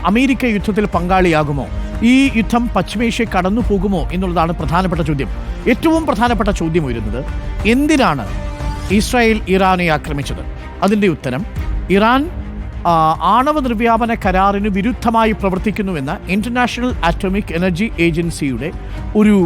America യുദ്ധത്തിൽ പങ്കാളിയാകുമോ? ഈ യുദ്ധം പശ്ചിമേഷ്യ കടന്നു പോകുമോ എന്നുള്ളതാണ് പ്രധാനപ്പെട്ട ചോദ്യം. ഏറ്റവും പ്രധാനപ്പെട്ട ചോദ്യം വരുന്നത് എന്തിനാണ് ഇസ്രായേൽ ഇറാനെ ആക്രമിച്ചത്? അതിന്റെ ഉത്തരം ഇറാൻ ആണവ നിർവ്യാപന കരാറിന് വിരുദ്ധമായി പ്രവർത്തിക്കുന്നുവെന്ന ഇന്റർനാഷണൽ ആറ്റോമിക് എനർജി ഏജൻസിയുടെ ഒരു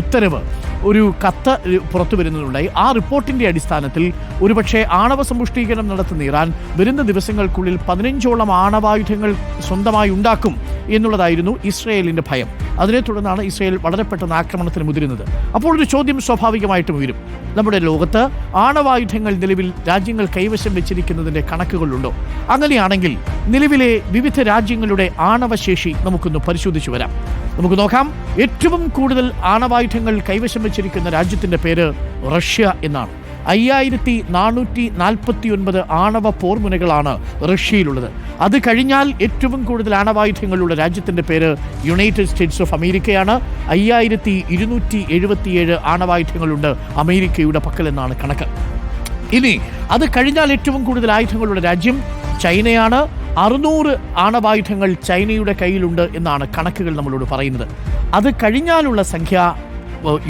ഉത്തരവ് ഒരു കത്ത് പുറത്തു വരുന്നതുണ്ടായി ആ റിപ്പോർട്ടിന്റെ അടിസ്ഥാനത്തിൽ ഒരുപക്ഷെ ആണവ സമ്പുഷ്ടീകരണം നടത്തുന്ന ഇറാൻ വരുന്ന ദിവസങ്ങൾക്കുള്ളിൽ പതിനഞ്ചോളം ആണവായുധങ്ങൾ സ്വന്തമായി ഉണ്ടാക്കും എന്നുള്ളതായിരുന്നു ഇസ്രയേലിന്റെ ഭയം. അതിനെ തുടർന്നാണ് ഇസ്രയേൽ വളരെ പെട്ടെന്ന് ആക്രമണത്തിന് മുതിരുന്നത്. അപ്പോൾ ഒരു ചോദ്യം സ്വാഭാവികമായിട്ടും ഉയരും നമ്മുടെ ലോകത്ത് ആണവായുധങ്ങൾ നിലവിൽ രാജ്യങ്ങൾ കൈവശം വെച്ചിരിക്കുന്നതിന്റെ കണക്കുകളുണ്ടോ? അങ്ങനെയാണെങ്കിൽ നിലവിലെ വിവിധ രാജ്യങ്ങളുടെ ആണവശേഷി നമുക്കൊന്ന് പരിശോധിച്ചു വരാം. നമുക്ക് നോക്കാം. ഏറ്റവും കൂടുതൽ ആണവായുധങ്ങൾ കൈവശം വെച്ചിരിക്കുന്ന രാജ്യത്തിന്റെ പേര് റഷ്യ എന്നാണ്. അയ്യായിരത്തി നാനൂറ്റി നാൽപ്പത്തി ഒൻപത് ആണവ പോർമുനകളാണ് റഷ്യയിലുള്ളത്. അത് കഴിഞ്ഞാൽ ഏറ്റവും കൂടുതൽ ആണവായുധങ്ങളുള്ള രാജ്യത്തിന്റെ പേര് യുണൈറ്റഡ് സ്റ്റേറ്റ്സ് ഓഫ് അമേരിക്കയാണ്. അയ്യായിരത്തി ഇരുന്നൂറ്റി എഴുപത്തിയേഴ് ആണവായുധങ്ങളുണ്ട് അമേരിക്കയുടെ പക്കലെന്നാണ് കണക്ക്. ഇനി അത് കഴിഞ്ഞാൽ ഏറ്റവും കൂടുതൽ ആയുധങ്ങളുള്ള രാജ്യം ചൈനയാണ്. അറുന്നൂറ് ആണവായുധങ്ങൾ ചൈനയുടെ കയ്യിലുണ്ട് എന്നാണ് കണക്കുകൾ നമ്മളോട് പറയുന്നത്. അത് കഴിഞ്ഞാലുള്ള സംഖ്യ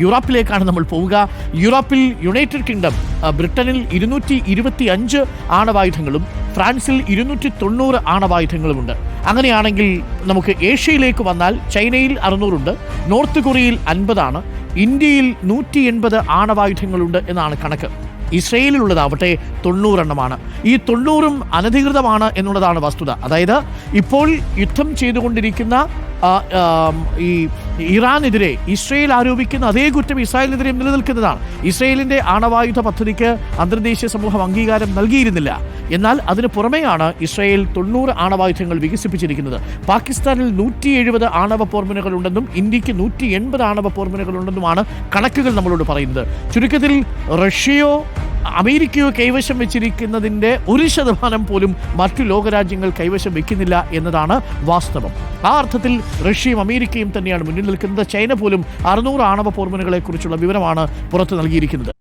യൂറോപ്പിലേക്കാണ് നമ്മൾ പോവുക. യൂറോപ്പിൽ യുണൈറ്റഡ് കിങ്ഡം ബ്രിട്ടനിൽ ഇരുന്നൂറ്റി ഇരുപത്തി അഞ്ച് ആണവായുധങ്ങളും ഫ്രാൻസിൽ ഇരുന്നൂറ്റി തൊണ്ണൂറ് ആണവായുധങ്ങളുമുണ്ട്. അങ്ങനെയാണെങ്കിൽ നമുക്ക് ഏഷ്യയിലേക്ക് വന്നാൽ ചൈനയിൽ അറുന്നൂറുണ്ട് നോർത്ത് കൊറിയയിൽ അൻപതാണ് ഇന്ത്യയിൽ നൂറ്റി എൺപത് ആണവായുധങ്ങളുണ്ട് എന്നാണ് കണക്ക്. ഇസ്രയേലിലുള്ളതാവട്ടെ തൊണ്ണൂറെണ്ണമാണ്. ഈ തൊണ്ണൂറും അനധികൃതമാണ് എന്നുള്ളതാണ് വസ്തുത. അതായത് ഇപ്പോൾ യുദ്ധം ചെയ്തുകൊണ്ടിരിക്കുന്ന ഈ ഇറാനെതിരെ ഇസ്രയേൽ ആരോപിക്കുന്ന അതേ കുറ്റം ഇസ്രായേലിനെതിരെ നിലനിൽക്കുന്നതാണ്. ഇസ്രയേലിന്റെ ആണവായുധ പദ്ധതിക്ക് അന്തർദേശീയ സമൂഹം അംഗീകാരം നൽകിയിരുന്നില്ല. എന്നാൽ അതിന് പുറമെയാണ് ഇസ്രയേൽ തൊണ്ണൂറ് ആണവായുധങ്ങൾ വികസിപ്പിച്ചിരിക്കുന്നത്. പാകിസ്ഥാനിൽ നൂറ്റി എഴുപത് ആണവ പോർമുനകൾ ഉണ്ടെന്നും ഇന്ത്യയ്ക്ക് നൂറ്റി എൺപത് ആണവ പോർമുനകൾ ഉണ്ടെന്നുമാണ് കണക്കുകൾ നമ്മളോട് പറയുന്നത്. ചുരുക്കത്തിൽ റഷ്യയോ അമേരിക്കയോ കൈവശം വെച്ചിരിക്കുന്നതിന്റെ ഒരു ശതമാനം പോലും മറ്റു ലോകരാജ്യങ്ങൾ കൈവശം വെക്കുന്നില്ല എന്നതാണ് വാസ്തവം. ആ അർത്ഥത്തിൽ റഷ്യയും അമേരിക്കയും തന്നെയാണ് മുന്നിൽ നിൽക്കുന്നത്. ചൈന പോലും അറുന്നൂറ് ആണവ പോർമുനകളെ കുറിച്ചുള്ള വിവരമാണ് പുറത്തു നൽകിയിരിക്കുന്നത്.